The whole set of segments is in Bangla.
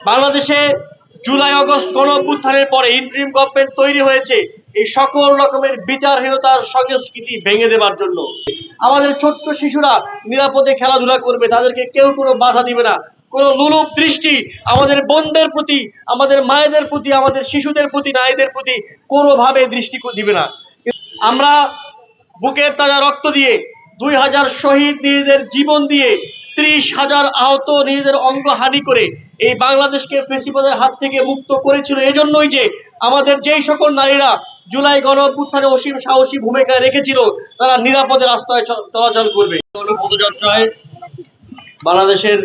বাংলাদেশে জুলাই, আগস্ট গণ অভ্যুত্থানের পরে ইন্টারিম গভর্নমেন্ট তৈরি হয়েছে এই সকল রকমের বিচারহীনতার সংস্কৃতি ভেঙে দেবার জন্য। আমাদের ছোট্ট শিশুরা নিরাপদে খেলাধুলা করবে, তাদেরকে কেউ কোনো বাধা দিবে না। কোনো লুলুপ দৃষ্টি আমাদের বোনদের প্রতি, আমাদের মায়েদের প্রতি, আমাদের শিশুদের প্রতি, নারীদের প্রতি কোনোভাবে দৃষ্টি দিবে না। আমরা বুকের তাজা রক্ত দিয়ে দুই হাজার শহীদ নিজেদের জীবন দিয়ে ত্রিশ হাজার আহত নিজেদের অঙ্গ হানি করে এই বাংলাদেশকে ফেসিবাদের হাত থেকে মুক্ত করেছিল। এজন্যই যে আমাদের যেই সকল নারীরা জুলাই গণ অভ্যুত্থানে অসীম সাহসী ভূমিকা রেখেছিল, তারা নিরাপদে রাস্তায় চলাচল করবে। পদযাত্রায় বাংলাদেশের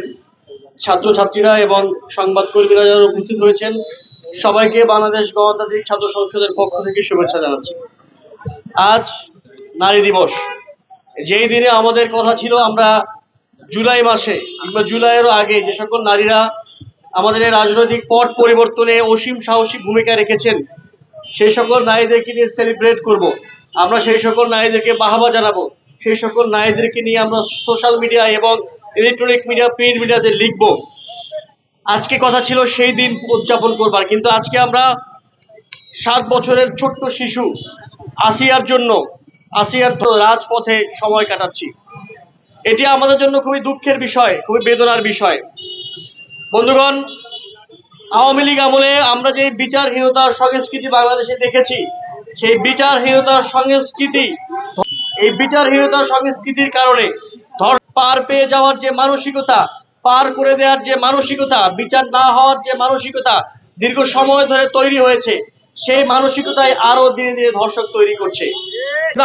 ছাত্রছাত্রীরা এবং সংবাদকর্মীরা যারা উপস্থিত হয়েছেন, সবাইকে বাংলাদেশ গণতান্ত্রিক ছাত্র সংসদের পক্ষ থেকে শুভেচ্ছা জানাচ্ছি। আজ নারী দিবস। যেই দিনে আমাদের কথা ছিল, আমরা জুলাই মাসে কিংবা জুলাইয়েরও আগে যে সকল নারীরা আমাদের এই রাজনৈতিক পট পরিবর্তনে অসীম সাহসী ভূমিকা রেখেছেন। সেই সকল নারীদেরকে নিয়ে সেলিব্রেট করব। আমরা সেই সকল নারীদেরকে বাহাবা জানাব। সেই সকল নারীদেরকে নিয়ে আমরা সোশ্যাল মিডিয়া এবং ইলেকট্রনিক মিডিয়া প্রিন্ট মিডিয়াতে লিখব। আজকে কথা ছিল সেই দিন উদযাপন করবার। কিন্তু আজকে আমরা সাত বছরের ছোট্ট শিশু আসিয়ার জন্য, আসিয়ার রাজপথে সময় কাটাচ্ছি। এটি আমাদের জন্য খুবই দুঃখের বিষয়, খুবই বেদনার বিষয়। বন্ধুগণ, আওয়ামী লীগ আমলে আমরা যে বিচারহীনতার সংস্কৃতি বাংলাদেশে দেখেছি, সেই বিচারহীনতার সংস্কৃতি, এই বিচারহীনতার সংস্কৃতির কারণে ধর পার পেয়ে যাওয়ার যে মানসিকতা, পার করে দেওয়ার যে মানসিকতা, বিচার না হওয়ার যে মানসিকতা দীর্ঘ সময় ধরে তৈরি হয়েছে, সেই মানসিকতায় আরও দিনে দিনে ধর্ষক তৈরি করছে।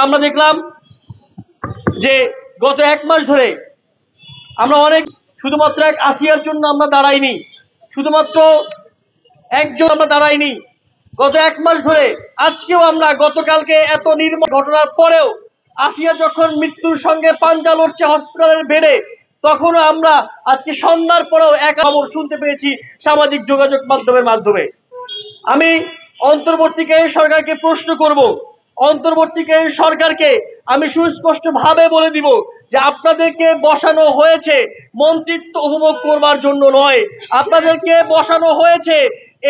আমরা দেখলাম যে গত এক মাস ধরে আমরা অনেক শুধুমাত্র এক আসিয়ার জন্য আমরা দাঁড়াইনি। শুধুমাত্র একজন আমরা দাঁড়াইনি। গত এক মাস ধরে আজকেও আমরা গতকালকে এত নির্মম ঘটনার পরেও আসিয়া যখন মৃত্যুর সঙ্গে পাঞ্জা লড়ছে হসপিটালের বেডে তখনও আমরা আজকে সন্ধ্যার পরেও এক খবর শুনতে পেয়েছি সামাজিক যোগাযোগ মাধ্যমের মাধ্যমে। আমি অন্তর্বর্তীকালীন সরকারকে প্রশ্ন করব। অন্তর্বর্তীকালীন সরকারকে আমি সুস্পষ্ট ভাবে বলে দিব যে আপনাদেরকে বসানো হয়েছে মন্ত্রিত্ব উপভোগ করবার জন্য নয়। আপনাদেরকে বসানো হয়েছে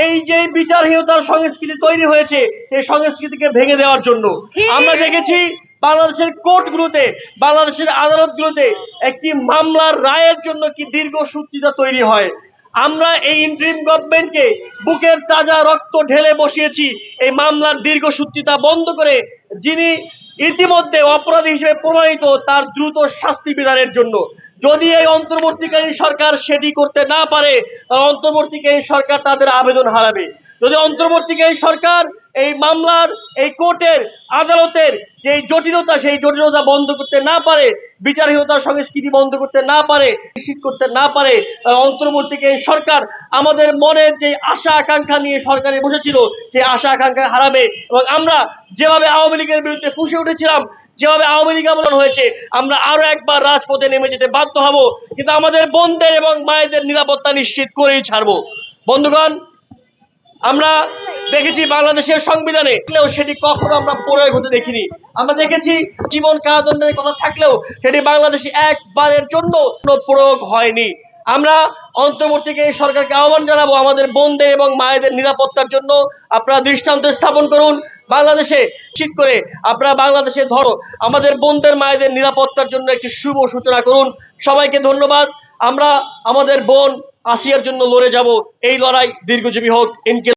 এই যে বিচারহীনতার সংস্কৃতি তৈরি হয়েছে এই সংস্কৃতিকে ভেঙে দেওয়ার জন্য। আমরা দেখেছি বাংলাদেশের কোর্টগুলোতে বাংলাদেশের আদালতগুলোতে একটি মামলার রায়ের জন্য কি দীর্ঘ সূত্রিতা তৈরি হয়। আমরা এই ইন্টারিম গভর্নমেন্টকে বুকের তাজা রক্ত ঢেলে বসিয়েছি এই মামলার দীর্ঘ সূত্রিতা বন্ধ করে যিনি ইতিমধ্যে অপরাধী হিসেবে প্রমাণিত তার দ্রুত শাস্তি বিধানের জন্য। যদি এই অন্তর্বর্তীকালীন সরকার সেটি করতে না পারে অন্তর্বর্তীকালীন সরকার তাদের আবেদন হারাবে। যদি অন্তর্বর্তীকালীন সরকার এই মামলার, এই কোর্টের আদালতের যে জটিলতা, সেই জটিলতা বন্ধ করতে না পারে বিচারহীনতার সংস্কৃতি বন্ধ করতে না পারে, নিশ্চিত করতে না পারে তাহলে অন্তর্বর্তীকালীন সরকার আমাদের মনের যে আশা আকাঙ্ক্ষা নিয়ে সরকারে বসেছিল, সেই আশা আকাঙ্ক্ষা হারাবে। এবং আমরা যেভাবে আওয়ামী লীগের বিরুদ্ধে ফুসে উঠেছিলাম, যেভাবে আওয়ামী লীগ আমলন হয়েছে, আমরা আরও একবার রাজপথে নেমে যেতে বাধ্য হব। কিন্তু আমাদের বোনদের এবং মায়েদের নিরাপত্তা নিশ্চিত করেই ছাড়বো। বন্ধুগণ, আমরা দেখেছি বাংলাদেশের সংবিধানে সেটি কখনো আমরা প্রয়োগ হতে দেখিনি। আমরা দেখেছি জীবন কারাদণ্ডের কথা থাকলেও সেটি বাংলাদেশে একবারের জন্য প্রয়োগ হয়নি। আমরা অন্তর্বর্তীকে এই সরকারকে আহ্বান জানাব আমাদের বোনদের এবং মায়েদের নিরাপত্তার জন্য। আপনারা দৃষ্টান্ত স্থাপন করুন। বাংলাদেশে ঠিক করে আপনারা বাংলাদেশে ধরো, আমাদের বোনদের মায়েদের নিরাপত্তার জন্য একটি শুভ সূচনা করুন। সবাইকে ধন্যবাদ। আমরা আমাদের বোন আসিয়ার জন্য লড়ে যাব। এই লড়াই দীর্ঘজীবী হোক। ইনকে